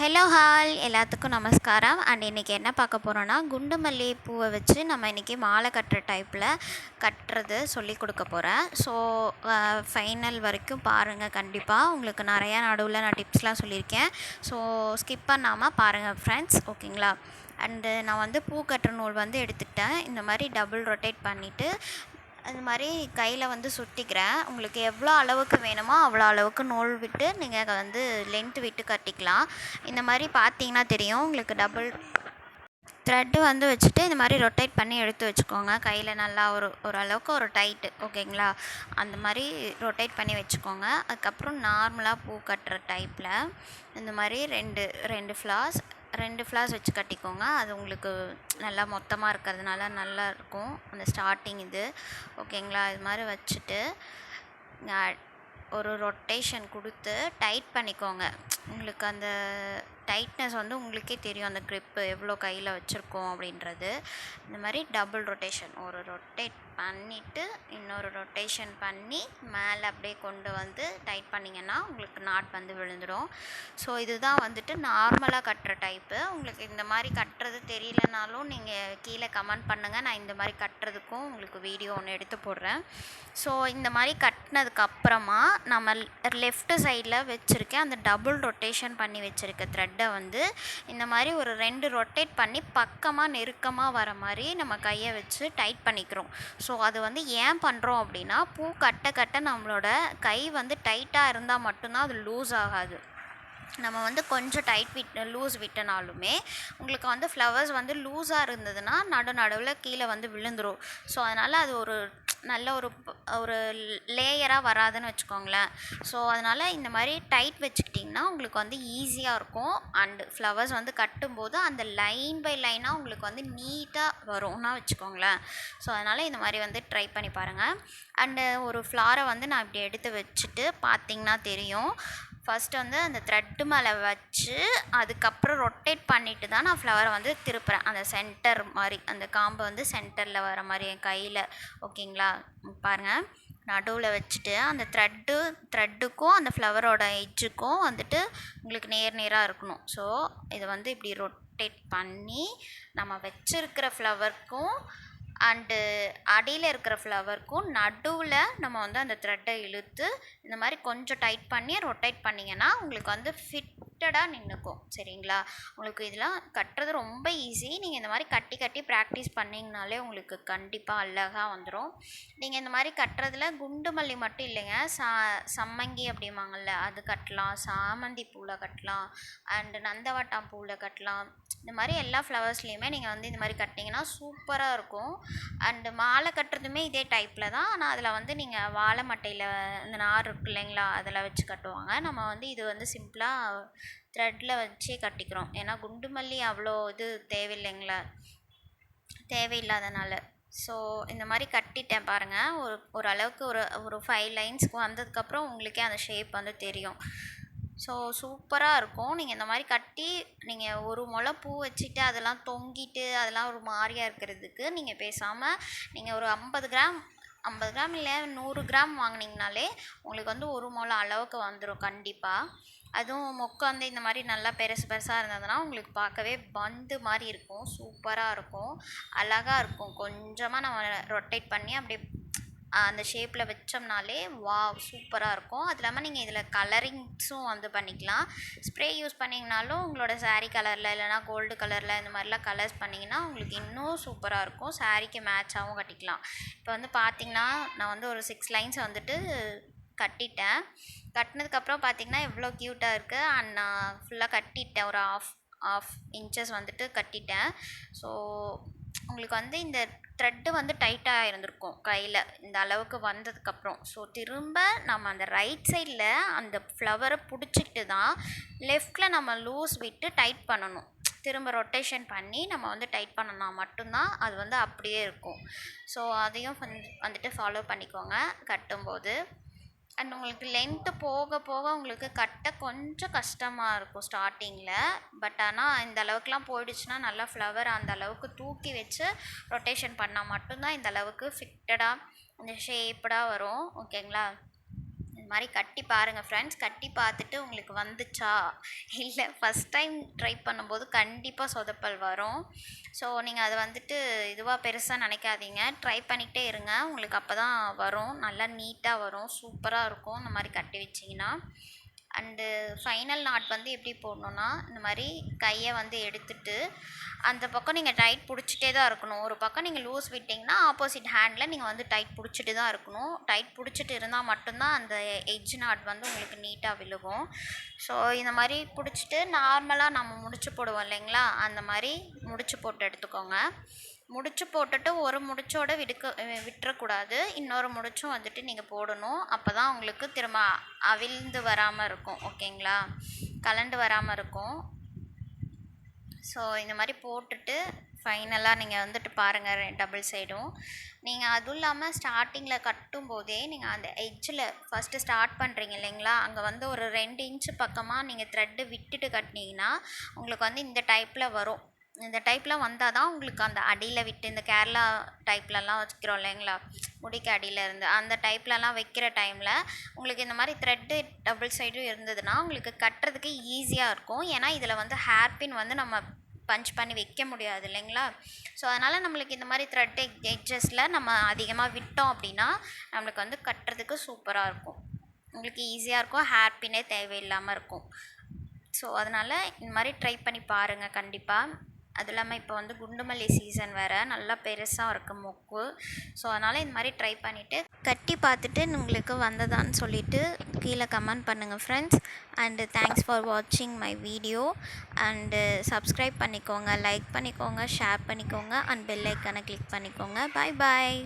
Hello hall எல்லாத்துக்கும் நமஸ்காரம். And இன்றைக்கி என்ன பார்க்க போகிறோன்னா குண்டு மல்லி பூவை வச்சு நம்ம இன்றைக்கி மாலை கட்டுற டைப்பில் கட்டுறது சொல்லி கொடுக்க போகிறேன் ஸோ ஃபைனல் வரைக்கும் பாருங்கள் கண்டிப்பாக உங்களுக்கு நிறையா நடுவில் நான் டிப்ஸ்லாம் சொல்லியிருக்கேன். ஸோ ஸ்கிப் பண்ணாமல் பாருங்கள் ஃப்ரெண்ட்ஸ் ஓகேங்களா அண்டு நான் வந்து பூ கட்டுற நூல் வந்து எடுத்துக்கிட்டேன். இந்த மாதிரி டபுள் ரொட்டேட் பண்ணிவிட்டு அது மாதிரி கையில் வந்து சுற்றிக்கிறேன் உங்களுக்கு எவ்வளோ அளவுக்கு வேணுமோ அவ்வளோ அளவுக்கு நூல் விட்டு நீங்கள் வந்து லென்த் விட்டு கட்டிக்கலாம். இந்த மாதிரி பார்த்தீங்கன்னா தெரியும். உங்களுக்கு டபுள் த்ரெட்டு வந்து வச்சுட்டு இந்த மாதிரி ரொட்டேட் பண்ணி எடுத்து வச்சுக்கோங்க. கையில் நல்லா ஒரு ஓரளவுக்கு ஒரு டைட்டு ஓகேங்களா? அந்த மாதிரி ரொட்டேட் பண்ணி வச்சுக்கோங்க. அதுக்கப்புறம் நார்மலாக பூ கட்டுற டைப்பில் இந்த மாதிரி ரெண்டு ரெண்டு ஃப்ளார்ஸ் ரெண்டு ஃப்ளார்ஸ் வச்சு கட்டிக்கோங்க. அது உங்களுக்கு நல்லா மொத்தமாக இருக்கிறதுனால நல்லா இருக்கும். அந்த ஸ்டார்டிங் இது. ஓகேங்களா இது மாதிரி வச்சுட்டு ஒரு ரொட்டேஷன் கொடுத்து டைட் பண்ணிக்கோங்க. உங்களுக்கு அந்த டைட்னஸ் வந்து உங்களுக்கே தெரியும் அந்த க்ரிப்பு எவ்வளோ கையில் வச்சுருக்கோம் அப்படின்றது. இந்த மாதிரி டபுள் ரொட்டேஷன் ஒரு ரொட்டேட் பண்ணிவிட்டு இன்னொரு ரொட்டேஷன் பண்ணி மேலே அப்படியே கொண்டு வந்து டைட் பண்ணிங்கன்னா உங்களுக்கு நாட் வந்து விழுந்துடும். ஸோ இதுதான் வந்துட்டு நார்மலாக கட்டுற டைப்பு உங்களுக்கு இந்த மாதிரி கட்டுறது தெரியலனாலும் நீங்கள் கீழே கமெண்ட் பண்ணுங்கள் நான் இந்த மாதிரி கட்டுறதுக்கும் உங்களுக்கு வீடியோ ஒன்று எடுத்து போடுறேன். ஸோ இந்த மாதிரி கட்டினதுக்கப்புறமா நம்ம லெஃப்ட் சைடில் வச்சுருக்கேன் அந்த டபுள் ரொட்டேஷன் பண்ணி வச்சுருக்க த்ரெட்டை வந்து இந்த மாதிரி ஒரு ரெண்டு ரொட்டேட் பண்ணி பக்கமாக நெருக்கமாக வர மாதிரி நம்ம கையை வச்சு டைட் பண்ணிக்கிறோம். ஸோ அது வந்து ஏன் பண்ணுறோம் அப்படின்னா பூ கட்ட கட்ட நம்மளோட கை வந்து டைட்டாக இருந்தால் மட்டும்தான் அது லூஸ் ஆகாது. நம்ம வந்து கொஞ்சம் டைட் விட் லூஸ் விட்டனாலுமே உங்களுக்கு வந்து ஃப்ளவர்ஸ் வந்து லூஸாக இருந்ததுன்னா நடு நடுவில் கீழே வந்து விழுந்துடும் ஸோ அதனால் அது ஒரு நல்ல ஒரு ஒரு லேயராக வராதுன்னு வச்சுக்கோங்களேன். ஸோ அதனால் இந்த மாதிரி டைட் வச்சுக்கிட்டிங்கன்னா உங்களுக்கு வந்து ஈஸியாக இருக்கும். அண்டு ஃப்ளவர்ஸ் வந்து கட்டும்போது அந்த லைன் பை லைனாக உங்களுக்கு வந்து நீட்டாக வரும்னா வச்சுக்கோங்களேன். ஸோ அதனால் இந்த மாதிரி வந்து ட்ரை பண்ணி பாருங்கள் அண்டு ஒரு ஃப்ளாரை வந்து நான் இப்படி எடுத்து வச்சுட்டு பார்த்திங்கன்னா தெரியும். ஃபஸ்ட்டு வந்து அந்த த்ரெட்டு மேலே வச்சு அதுக்கப்புறம் ரொட்டேட் பண்ணிவிட்டு தான் நான் ஃப்ளவரை வந்து திருப்புறேன். அந்த சென்டர் மாதிரி அந்த காம்பை வந்து சென்டரில் வர மாதிரி என் கையில். ஓகேங்களா பாருங்கள் நடுவில் வச்சுட்டு அந்த த்ரெட்டு த்ரெட்டுக்கும் அந்த ஃப்ளவரோட எட்ஜுக்கும் வந்துட்டு உங்களுக்கு நேர் நேராக இருக்கணும். ஸோ இதை வந்து இப்படி ரொட்டேட் பண்ணி நம்ம வச்சுருக்கிற ஃப்ளவருக்கும் அண்டு அடியில் இருக்கிற ஃப்ளவருக்கும் நடுவில் நம்ம வந்து அந்த த்ரெட்டை இழுத்து இந்த மாதிரி கொஞ்சம் டைட் பண்ணி ரொட்டேட் பண்ணிங்கன்னா உங்களுக்கு வந்து ஃபிட் ஃபிட்டடாக நின்றுக்கும் சரிங்களா? உங்களுக்கு இதெல்லாம் கட்டுறது ரொம்ப ஈஸி நீங்கள் இந்த மாதிரி கட்டி கட்டி ப்ராக்டிஸ் பண்ணிங்கனாலே உங்களுக்கு கண்டிப்பாக அழகாக வந்துடும் நீங்கள் இந்த மாதிரி கட்டுறதுல குண்டு மல்லி மட்டும் இல்லைங்க. சா சம்மங்கி அப்படிம்பாங்கள்ல அது கட்டலாம். சாமந்தி பூவில் கட்டலாம். அண்டு நந்தவட்டாம் பூவில் கட்டலாம். இந்த மாதிரி எல்லா ஃப்ளவர்ஸ்லேயுமே நீங்கள் வந்து இந்த மாதிரி கட்டிங்கன்னா சூப்பராக இருக்கும். அண்டு மாலை கட்டுறதுமே இதே டைப்பில் தான். ஆனால் அதில் வந்து நீங்கள் வாழை மட்டையில் இந்த நார் இருக்கு இல்லைங்களா அதில் வச்சு கட்டுவாங்க. நம்ம வந்து இது வந்து சிம்பிளாக த்ரெட்டில் வச்சே கட்டிக்கிறோம். ஏன்னா குண்டு மல்லி அவ்வளோ இது தேவையில்லைங்களா? தேவையில்லாதனால. ஸோ இந்த மாதிரி கட்டிட்டேன் பாருங்கள் ஒரு ஓரளவுக்கு ஒரு ஒரு ஃபைவ் லைன்ஸ்க்கு வந்ததுக்கப்புறம் உங்களுக்கே அந்த ஷேப் வந்து தெரியும். ஸோ சூப்பராக இருக்கும். நீங்கள் இந்த மாதிரி கட்டி நீங்கள் ஒரு முளை பூ வச்சுட்டு அதெல்லாம் தொங்கிட்டு அதெல்லாம் ஒரு மாதிரியாக இருக்கிறதுக்கு நீங்கள் பேசாமல் நீங்கள் ஒரு ஐம்பது கிராம் ஐம்பது கிராம் இல்லை நூறு கிராம் வாங்கினீங்கனாலே உங்களுக்கு வந்து ஒரு முளை அளவுக்கு வந்துடும் கண்டிப்பாக அதுவும் மொக்கு வந்து இந்த மாதிரி நல்லா பெருசு பெருசாக இருந்ததுன்னா உங்களுக்கு பார்க்கவே பந்து மாதிரி இருக்கும் சூப்பராக இருக்கும் அழகாக இருக்கும். கொஞ்சமாக நம்ம ரொட்டேட் பண்ணி அப்படியே அந்த ஷேப்பில் வச்சோம்னாலே வா சூப்பராக இருக்கும். அது இல்லாமல் நீங்கள் இதில் கலரிங்ஸும் வந்து பண்ணிக்கலாம். ஸ்ப்ரே யூஸ் பண்ணிங்கனாலும் உங்களோட சாரீ கலரில் இல்லைனா கோல்டு கலரில் இந்த மாதிரிலாம் கலர்ஸ் பண்ணிங்கன்னா உங்களுக்கு இன்னும் சூப்பராக இருக்கும். சாரீக்கு மேட்சாகவும் கட்டிக்கலாம். இப்போ வந்து பார்த்திங்கன்னா நான் வந்து ஒரு சிக்ஸ் லைன்ஸ் வந்துட்டு கட்டிட்டேன். கட்டினதுக்கப்புறம் பார்த்திங்கன்னா எவ்வளோ க்யூட்டாக இருக்குது அண்ட் நான் ஃபுல்லாக கட்டிட்டேன். ஒரு ஆஃப் ஆஃப் இன்ச்சஸ் வந்துட்டு கட்டிட்டேன். ஸோ உங்களுக்கு வந்து இந்த த்ரெட்டு வந்து டைட்டாக இருந்திருக்கும் கையில். இந்த அளவுக்கு வந்ததுக்கப்புறம். ஸோ திரும்ப நம்ம அந்த ரைட் சைடில் அந்த ஃப்ளவரை பிடிச்சிட்டு தான் லெஃப்டில் நம்ம லூஸ் விட்டு டைட் பண்ணணும். திரும்ப ரொட்டேஷன் பண்ணி நம்ம வந்து டைட் பண்ணனா மட்டும்தான் அது வந்து அப்படியே இருக்கும். ஸோ அதையும் வந்துட்டு ஃபாலோ பண்ணிக்கோங்க. கட்டும்போது அண்ட் உங்களுக்கு லென்த்து போக போக உங்களுக்கு கட்ட கொஞ்சம் கஷ்டமாக இருக்கும் ஸ்டார்டிங்கில் பட் ஆனால் இந்த அளவுக்குலாம் போயிடுச்சுன்னா நல்லா ஃப்ளவர் அந்த அளவுக்கு தூக்கி வச்சு ரொட்டேஷன் பண்ணால் மட்டும்தான் இந்த அளவுக்கு ஃபிட்டடாக இந்த ஷேப்டாக வரும். ஓகேங்களா இது மாதிரி கட்டி பாருங்கள் ஃப்ரெண்ட்ஸ் கட்டி பார்த்துட்டு உங்களுக்கு வந்துச்சா? இல்லை ஃபஸ்ட் டைம் ட்ரை பண்ணும்போது கண்டிப்பாக சொதப்பல் வரும். ஸோ நீங்கள் அதை வந்துட்டு இதுவாக பெருசாக நினைக்காதீங்க. ட்ரை பண்ணிக்கிட்டே இருங்க. உங்களுக்கு அப்போ தான் வரும். நல்லா நீட்டாக வரும். சூப்பராக இருக்கும். இந்த மாதிரி கட்டி வச்சிங்கன்னா. அண்டு ஃபைனல் நாட் வந்து எப்படி போடணுன்னா இந்த மாதிரி கையை வந்து எடுத்துட்டு அந்த பக்கம் நீங்கள் டைட் பிடிச்சிட்டே தான் இருக்கணும். ஒரு பக்கம் நீங்கள் லூஸ் விட்டிங்கன்னா ஆப்போசிட் ஹேண்டில் நீங்கள் வந்து டைட் பிடிச்சிட்டு தான் இருக்கணும். டைட் பிடிச்சிட்டு இருந்தால் மட்டும்தான் அந்த எட்ஜ் நாட் வந்து உங்களுக்கு நீட்டாக விழுகும். ஸோ இந்த மாதிரி பிடிச்சிட்டு நார்மலாக நம்ம முடிச்சு போடுவோம் இல்லைங்களா? அந்த மாதிரி முடிச்சு போட்டு எடுத்துக்கோங்க. முடிச்சு போட்டுட்டு ஒரு முடிச்சோட விடுக்க விட்டுறக்கூடாது. இன்னொரு முடிச்சும் வந்துட்டு நீங்கள் போடணும். அப்போ தான் உங்களுக்கு திரும்ப அவிழ்ந்து வராமல் இருக்கும். ஓகேங்களா? கலண்டு வராமல் இருக்கும். ஸோ இந்த மாதிரி போட்டுட்டு ஃபைனலாக நீங்கள் வந்துட்டு பாருங்கள் டபுள் சைடும். நீங்கள் அதுவும் இல்லாமல் ஸ்டார்டிங்கில் கட்டும் போதே நீங்கள் அந்த எட்ஜில் ஃபஸ்ட்டு ஸ்டார்ட் பண்ணுறீங்க இல்லைங்களா? அங்கே வந்து ஒரு ரெண்டு இன்ச்சு பக்கமாக நீங்கள் த்ரெட்டு விட்டுட்டு கட்டினீங்கன்னா உங்களுக்கு வந்து இந்த டைப்பில் வரும். இந்த டைப்லாம் வந்தால் தான் உங்களுக்கு அந்த அடியில் விட்டு இந்த கேரளா டைப்லலாம் வச்சுக்கிறோம் இல்லைங்களா? முடிக்கு அடியில் இருந்து. அந்த டைப்லலாம் வைக்கிற டைமில் உங்களுக்கு இந்த மாதிரி த்ரெட்டு டபுள் சைடும் இருந்ததுன்னா உங்களுக்கு கட்டுறதுக்கு ஈஸியாக இருக்கும். ஏன்னா இதில் வந்து ஹேர்பின் வந்து நம்ம பஞ்ச் பண்ணி வைக்க முடியாது இல்லைங்களா? ஸோ அதனால் நம்மளுக்கு இந்த மாதிரி த்ரெட் எட்ஜஸில் நம்ம அதிகமாக விட்டோம் அப்படின்னா நம்மளுக்கு வந்து கட்டுறதுக்கு சூப்பராக இருக்கும். உங்களுக்கு ஈஸியாக இருக்கும். ஹேர்பின்னே தேவையில்லாமல் இருக்கும். ஸோ அதனால் இந்த மாதிரி ட்ரை பண்ணி பாருங்கள் கண்டிப்பாக அதுவும் இல்லாமல் இப்போ வந்து குண்டுமல்லி சீசன் வேறு. நல்லா பெருசாக இருக்குது மொக்கு. ஸோ அதனால் இந்த மாதிரி ட்ரை பண்ணிவிட்டு கட்டி பார்த்துட்டு உங்களுக்கு வந்ததான்னு சொல்லிவிட்டு கீழே கமெண்ட் பண்ணுங்கள் ஃப்ரெண்ட்ஸ் அண்டு தேங்க்ஸ் ஃபார் வாட்சிங் மை வீடியோ அண்டு சப்ஸ்கிரைப் பண்ணிக்கோங்க லைக் பண்ணிக்கோங்க ஷேர் பண்ணிக்கோங்க. அண்ட் பெல் ஐக்கனை கிளிக் பண்ணிக்கோங்க. Bye bye